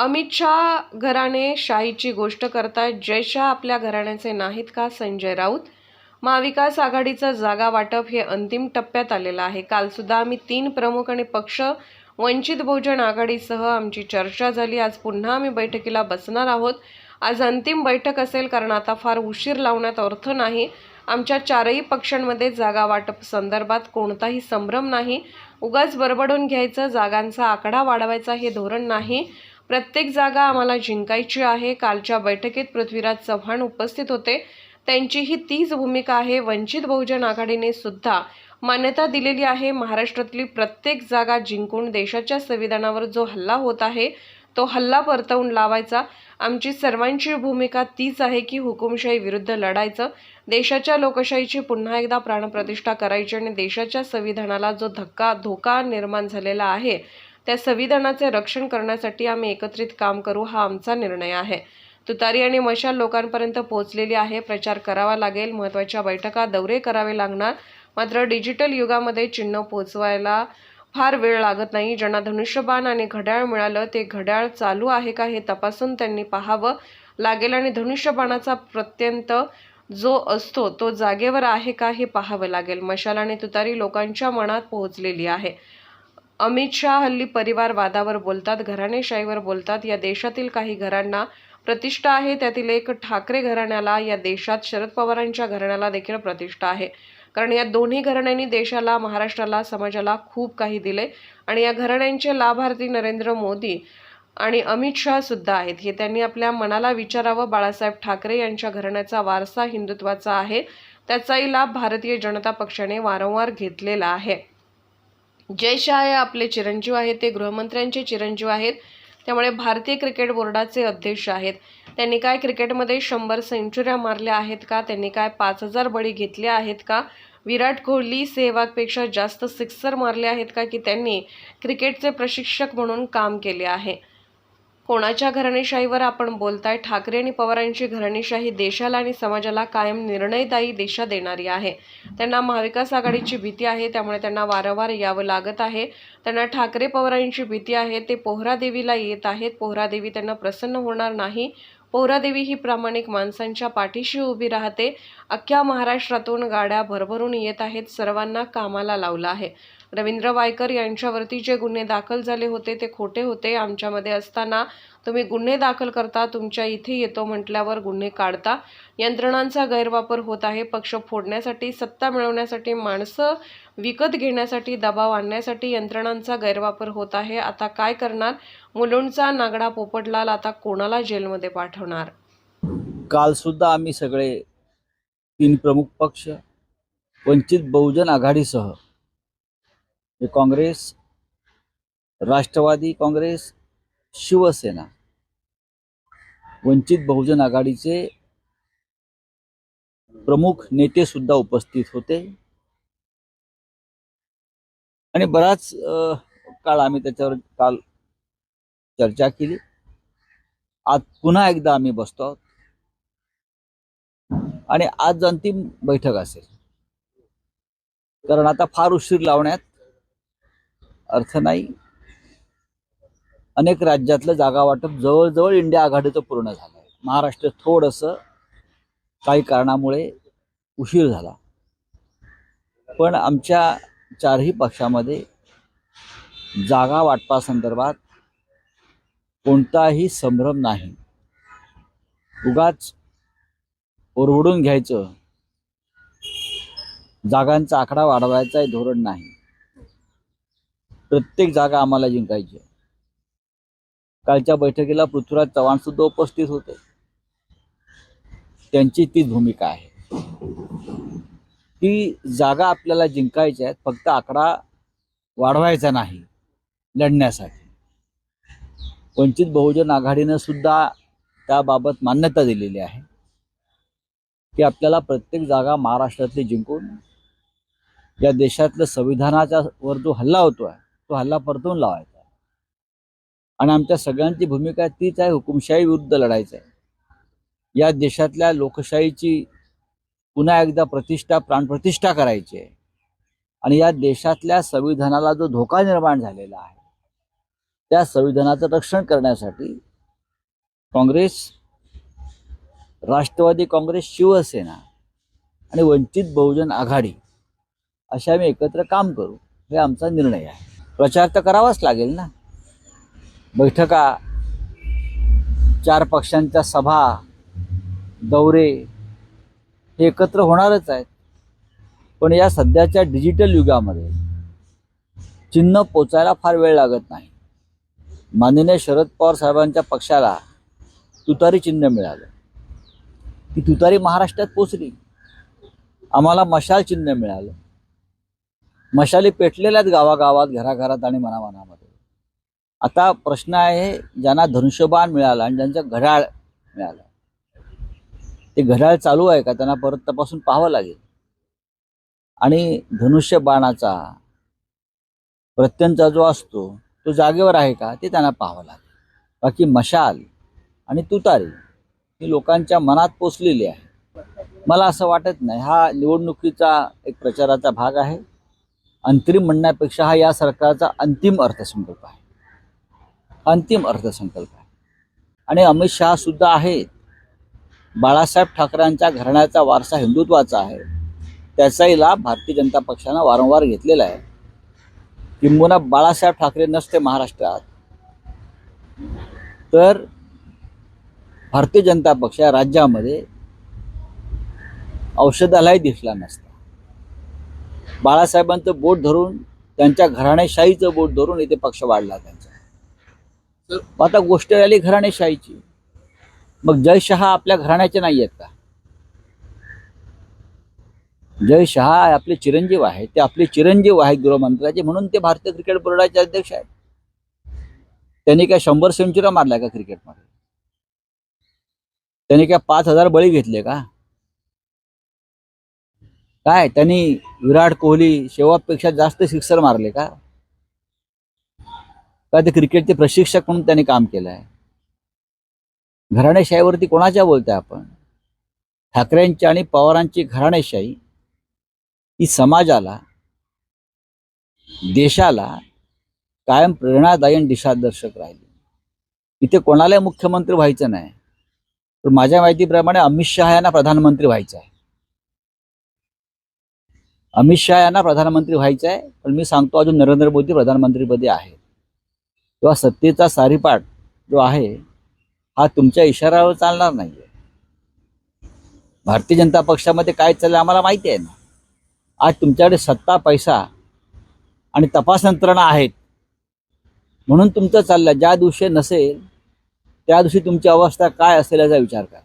अमित शहा घराणे शाहीची गोष्ट करतायत. जय शहा आपल्या घराण्याचे नाहीत का संजय राऊत? महाविकास आघाडीचं जागा वाटप हे अंतिम टप्प्यात आलेलं आहे. कालसुद्धा आम्ही तीन प्रमुख आणि पक्ष वंचित बहुजन आघाडीसह आमची चर्चा झाली. आज पुन्हा आम्ही बैठकीला बसणार आहोत. आज अंतिम बैठक असेल कारण आता फार उशीर लावण्यात अर्थ नाही. आमच्या चारही पक्षांमध्ये जागा वाटप संदर्भात कोणताही संभ्रम नाही. उगाच बरबडून घ्यायचं जागांचा आकडा वाढवायचा हे धोरण नाही. प्रत्येक जागा आम्हाला जिंकायची आहे. कालच्या बैठकीत पृथ्वीराज चव्हाण उपस्थित होते. त्यांचीही तीच भूमिका आहे. वंचित बहुजन आघाडीने सुद्धा मान्यता दिलेली आहे. महाराष्ट्रातली प्रत्येक जागा जिंकून देशाच्या संविधानावर जो हल्ला होत आहे तो हल्ला परतवून लावायचा. आमची सर्वांची भूमिका तीच आहे की हुकुमशाही विरुद्ध लढायचं. देशाच्या लोकशाहीची पुन्हा एकदा प्राणप्रतिष्ठा करायची आणि देशाच्या संविधानाला जो धक्का धोका निर्माण झालेला आहे त्या संविधानाचे रक्षण करण्यासाठी आम्ही एकत्रित काम करू हा आमचा निर्णय आहे. तुतारी आणि मशाल लोकांपर्यंत पोहोचलेली आहे. प्रचार करावा लागेल. महत्त्वाच्या बैठका दौरे करावे लागणार. मात्र डिजिटल युगामध्ये चिन्ह पोचवायला फार वेळ लागत नाही. ज्यांना धनुष्यबाण आणि घड्याळ मिळालं ते घड्याळ चालू आहे का हे तपासून त्यांनी पाहावं लागेल आणि धनुष्यबाणाचा प्रत्यंत जो असतो तो जागेवर आहे का हे पाहावं लागेल. मशाल आणि तुतारी लोकांच्या मनात पोहोचलेली आहे. अमित शहा हल्ली परिवारवादावर बोलतात घराणेशाहीवर बोलतात. या देशातील काही घरांना प्रतिष्ठा आहे त्यातील एक ठाकरे घराण्याला या देशात शरद पवारांच्या घराण्याला देखील प्रतिष्ठा आहे. कारण या दोन्ही घराण्यांनी देशाला महाराष्ट्राला समाजाला खूप काही दिले आणि या घराण्यांचे लाभार्थी नरेंद्र मोदी आणि अमित शहासुद्धा आहेत. हे त्यांनी आपल्या मनाला विचारावं. बाळासाहेब ठाकरे यांच्या घराण्याचा वारसा हिंदुत्वाचा आहे. त्याचाही लाभ भारतीय जनता पक्षाने वारंवार घेतलेला आहे. जय शहा हे आपले चिरंजीव आहेत ते गृहमंत्र्यांचे चिरंजीव आहेत. त्यामुळे भारतीय क्रिकेट बोर्डाचे अध्यक्ष आहेत. त्यांनी काय क्रिकेटमध्ये शंभर सेंचुऱ्या मारल्या आहेत का? त्यांनी काय पाच हजार बळी घेतले आहेत का? विराट कोहली सेहवागपेक्षा जास्त सिक्सर मारले आहेत का? की त्यांनी क्रिकेटचे प्रशिक्षक म्हणून काम केले आहे. कोणाच्या घराणेशाहीवर आपण बोलताय? ठाकरे आणि पवारांची घराणेशाही देशाला आणि समाजाला कायम निर्णयदायी दिशा देणारी आहे. त्यांना महाविकास आघाडीची भीती आहे त्यामुळे त्यांना वारंवार यावं लागत आहे. त्यांना ठाकरे पवारांची भीती आहे ते पोहरादेवीला येत आहेत. पोहरादेवी त्यांना प्रसन्न होणार नाही. पोहरादेवी ही प्रामाणिक माणसांच्या पाठीशी उभी राहते. अख्ख्या महाराष्ट्रातून गाड्या भरभरून येत आहेत. सर्वांना कामाला लावलं आहे. रवींद्र वायकर यांच्यावरती जे गुन्हे दाखल झाले होते ते खोटे होते. आमच्यामध्ये असताना तुम्ही गुन्हे दाखल करता तुमच्या इथे येतो म्हटल्यावर गुन्हे काढता. यंत्रणांचा गैरवापर होत आहे. पक्ष फोडण्यासाठी सत्ता मिळवण्यासाठी माणसं विकत घेण्यासाठी दबाव आणण्यासाठी यंत्रणांचा गैरवापर होत आहे. आता काय करणार? मुलुंडचा नागडा पोपटलाल आता कोणाला जेलमध्ये पाठवणार? काल सुद्धा आम्ही सगळे तीन प्रमुख पक्ष वंचित बहुजन आघाडीसह हे काँग्रेस राष्ट्रवादी काँग्रेस शिवसेना वंचित बहुजन आघाडीचे प्रमुख नेते सुद्धा उपस्थित होते. आणि बराच काळ आम्ही त्याच्यावर काल चर्चा केली. आज पुन्हा एकदा आम्ही बसतो आहोत. आणि आज अंतिम बैठक असेल. कारण आता फार उशीर लावण्यात अर्थ नाही. अनेक राज्यातलं जागा वाटप जवळजवळ इंडिया आघाडीचं पूर्ण झालं आहे. महाराष्ट्र थोडंसं काही कारणामुळे उशीर झाला. पण आमच्या चारही पक्षामध्ये जागा वाटपासंदर्भात कोणताही संभ्रम नाही. उगाच ओरवडून घ्यायचं. जागांचा आकडा वाढवायचाही धोरण नाही. प्रत्येक जागा आम्हाला जिंकायची आहे. कालच्या बैठकीला पृथ्वीराज चव्हाण सुद्धा उपस्थित होते. त्यांची तीच भूमिका आहे. ती जागा आपल्याला जिंकायच्या आहेत फक्त आकडा वाढवायचा नाही लढण्यासाठी. वंचित बहुजन आघाडीनं सुद्धा त्याबाबत मान्यता दिलेली आहे की आपल्याला प्रत्येक जागा महाराष्ट्रातली जिंकून या देशातलं संविधानाच्या वर जो हल्ला होतोय तो हल्ला परतून लावायचा आहे. आणि आमच्या सगळ्यांची भूमिका तीच आहे हुकुमशाही विरुद्ध लढायचं आहे. या देशातल्या लोकशाहीची पुन्हा एकदा प्रतिष्ठा प्राणप्रतिष्ठा करायची आहे. आणि या देशातल्या संविधानाला जो धोका निर्माण झालेला आहे त्या संविधानाचं रक्षण करण्यासाठी काँग्रेस राष्ट्रवादी काँग्रेस शिवसेना आणि वंचित बहुजन आघाडी अशा आम्ही एकत्र काम करू हे आमचा निर्णय आहे. प्रचार तर करावाच लागेल ना. बैठका चार पक्षांच्या सभा दौरे हे एकत्र होणारच आहेत. पण या सध्याच्या डिजिटल युगामध्ये चिन्ह पोचायला फार वेळ लागत नाही. माननीय शरद पवार साहेबांच्या पक्षाला तुतारी चिन्ह मिळालं. ती तुतारी महाराष्ट्रात पोचली. आम्हाला मशाल चिन्ह मिळालं. मशाली पेटलेल्या आहेत गावागावात घराघरात आणि मनामनामध्ये. आता प्रश्न आहे ज्यांना धनुष्यबाण मिळाला आणि ज्यांचं घड्याळ मिळालं ते घड्याळ चालू आहे का? त्यांना परत तपासून पाहावं लागेल. आणि धनुष्यबाणाचा प्रत्यंचा जो असतो तो जागेवर आहे का? ते त्यांना पाहावं लागेल. बाकी मशाल आणि तुतारी ही लोकांच्या मनात पोचलेली आहे. मला असं वाटत नाही. हा निवडणुकीचा एक प्रचाराचा भाग आहे. अंतरिम म्हणण्यापेक्षा हा या सरकारचा अंतिम अर्थसंकल्प आहे. अंतिम अर्थसंकल्प आहे. आणि अमित शहा सुद्धा आहेत. बाळासाहेब ठाकरेंच्या घराण्याचा वारसा हिंदुत्वाचा आहे. त्याचाही लाभ भारतीय जनता पक्षानं वारंवार घेतलेला आहे. किंबहुना बाळासाहेब ठाकरे नसते महाराष्ट्रात. तर भारतीय जनता पक्ष या राज्यामध्ये औषधालाही दिसला नसता. बाळासाहेबांचं बोट धरून त्यांच्या घराणेशाहीचं बोट धरून इथे पक्ष वाढला त्यांचा. मग आता गोष्ट आली घराणेशाहीची. मग जय शहा आपल्या घराण्याचे नाही आहेत का? जय शहा आपले चिरंजीव आहेत. ते आपले चिरंजीव आहेत गृहमंत्र्याचे म्हणून ते भारतीय क्रिकेट बोर्डाचे अध्यक्ष आहेत. त्यांनी काय शंभर सेंचुऱ्या मारल्या का क्रिकेटमध्ये? त्यांनी काय पाच हजार बळी घेतले का? काय त्यांनी विराट कोहली शेवटपेक्षा जास्त सिक्सर मारले का? का ते क्रिकेटचे प्रशिक्षक म्हणून त्यांनी काम केलं आहे घराणेशाहीवरती कोणाच्या बोलताय आपण? ठाकरेंची आणि पवारांची घराणेशाही ही समाजाला देशाला कायम प्रेरणादायी आणि दिशादर्शक राहिली. इथे कोणालाही मुख्यमंत्री व्हायचं नाही. पण माझ्या माहितीप्रमाणे अमित शहा यांना प्रधानमंत्री व्हायचं आहे. अमित शहा यांना प्रधानमंत्री व्हायचं आहे पण मी सांगतो अजून नरेंद्र मोदी प्रधानमंत्रीपदी आहे. किंवा सत्तेचा सारीपाठ जो आहे हा तुमच्या इशाऱ्यावर चालणार नाही भारतीय जनता पक्षामध्ये काय चाललं आम्हाला माहिती आहे ना? आज तुमच्याकडे सत्ता पैसा आणि तपास यंत्रणा आहेत. म्हणून तुमचं चाललं. ज्या दिवशी नसेल त्या दिवशी तुमची अवस्था काय असेल याचा विचार करा.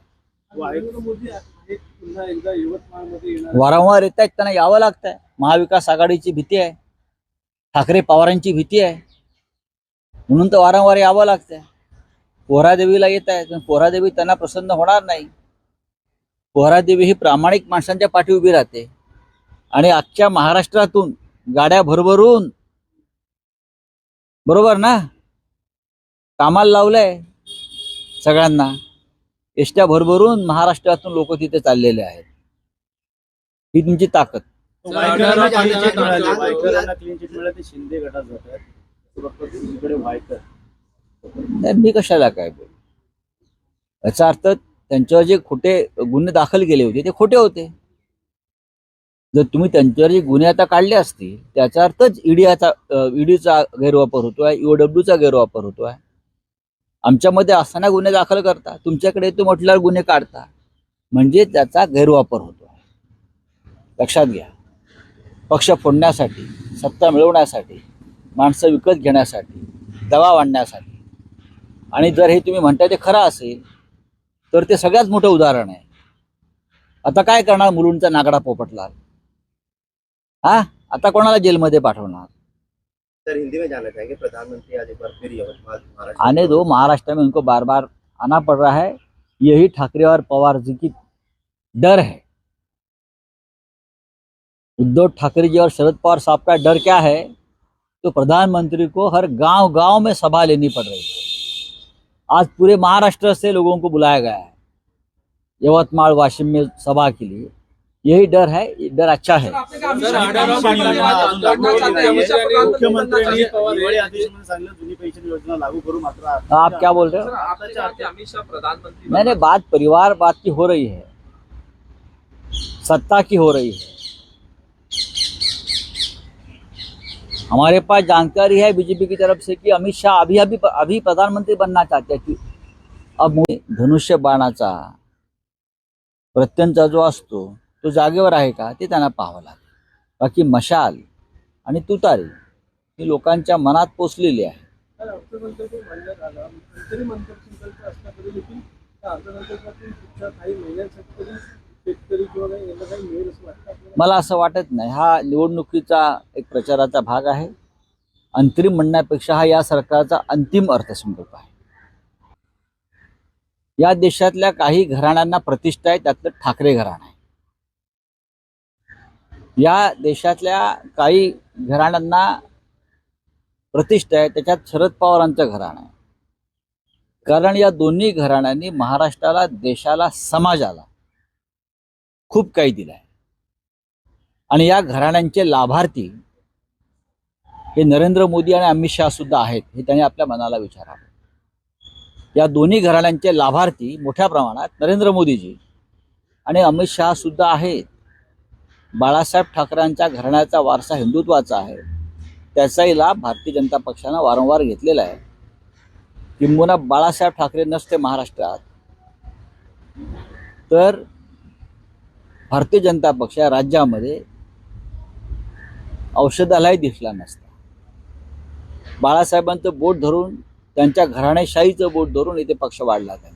पुन्हा एकदा यवतमाळमध्ये येणार वारंवार येत आहेत त्यांना यावं लागतंय. महाविकास आघाडीची भीती आहे. ठाकरे पवारांची भीती आहे. म्हणून तर वारंवार यावं लागतंय. पोहरादेवीला येत आहे पण पोहरादेवी त्यांना प्रसन्न होणार नाही. पोहरादेवी ही प्रामाणिक माणसांच्या पाठी उभी राहते. आणि आजच्या महाराष्ट्रातून गाड्या भरभरून बरोबर ना? कामाला लावलंय सगळ्यांना. एसट्या भरभरून महाराष्ट्रातून लोक तिथे चाललेले आहेत. ही तुमची ताकद. मी कशाला काय बोल? याचा अर्थ त्यांच्यावर जे खोटे गुन्हे दाखल केले होते ते खोटे होते. जर तुम्ही त्यांच्यावर जे गुन्हे आता काढले असतील त्याचा अर्थच ईडीचा ईडीचा गैरवापर होतोय ईओडब्ल्यूचा गैरवापर होतोय. आमच्यामध्ये असताना गुन्हे दाखल करता तुमच्याकडे तो म्हटल्यावर गुन्हे काढता. म्हणजे त्याचा गैरवापर होतो. लक्षात घ्या. पक्ष फोडण्यासाठी सत्ता मिळवण्यासाठी माणसं विकत घेण्यासाठी दबाव आणण्यासाठी. आणि जर हे तुम्ही म्हणताय ते खरं असेल तर ते सगळ्यात मोठं उदाहरण आहे. आता काय करणार मुलूंचा नागडा पोपटला हा आता कोणाला जेलमध्ये पाठवणार? सर हिंदी में जानना चाहेंगे? प्रधानमंत्री आज एक बार फिर यवतमाल महाराष्ट्र आने दो महाराष्ट्र में उनको बार बार आना पड़ रहा है। यही ठाकरे और पवार जी की डर है। उद्धव ठाकरे जी और शरद पवार साहब का डर क्या है? तो प्रधानमंत्री को हर गाँव गाँव में सभा लेनी पड़ रही है। आज पूरे महाराष्ट्र से लोगों को बुलाया गया है यवतमाल वाशिम में सभा के लिए। यही डर है ये डर अच्छा है। आप क्या बोल रहे हो? अमित शाह प्रधानमंत्री मैंने बात परिवार बात की हो रही है सत्ता की हो रही है। हमारे पास जानकारी है बीजेपी की तरफ़ से कि अमित शाह अभी अभी अभी प्रधानमंत्री बनना चाहते हैं कि अब धनुष्य बाणाचा प्रत्यंचा जो असतो तो जागेवर आहे का ते त्यांना पाहावं लागेल. बाकी मशाल आणि तुतारी ही लोकांच्या मनात पोचलेली आहे. मला असं वाटत नाही. हा निवडणुकीचा एक प्रचाराचा भाग आहे. अंतरिम म्हणण्यापेक्षा हा या सरकारचा अंतिम अर्थसंकल्प आहे. या देशातल्या काही घराण्यांना प्रतिष्ठा आहे त्यातलं ठाकरे घराणं आहे. या देशातल्या काही घराण्यांना प्रतिष्ठा आहे त्याच्यात शरद पवारांचं घराणं आहे. कारण या दोन्ही घराण्यांनी महाराष्ट्राला देशाला समाजाला खूप काही दिलं आहे आणि या घराण्यांचे लाभार्थी हे नरेंद्र मोदी आणि अमित शहा सुद्धा आहेत हे त्यांनी आपल्या मनाला विचारावं. या दोन्ही घराण्यांचे लाभार्थी मोठ्या प्रमाणात नरेंद्र मोदीजी आणि अमित शहा सुद्धा आहेत. बाळासाहेब ठाकरेंच्या घराण्याचा वारसा हिंदुत्वाचा आहे. त्याचाही लाभ भारतीय जनता पक्षानं वारंवार घेतलेला आहे. किंबहुना बाळासाहेब ठाकरे नसते महाराष्ट्रात. तर भारतीय जनता पक्ष या राज्यामध्ये औषधालाही दिसला नसता. बाळासाहेबांचं बोट धरून त्यांच्या घराणेशाहीचं बोट धरून इथे पक्ष वाढला त्यांनी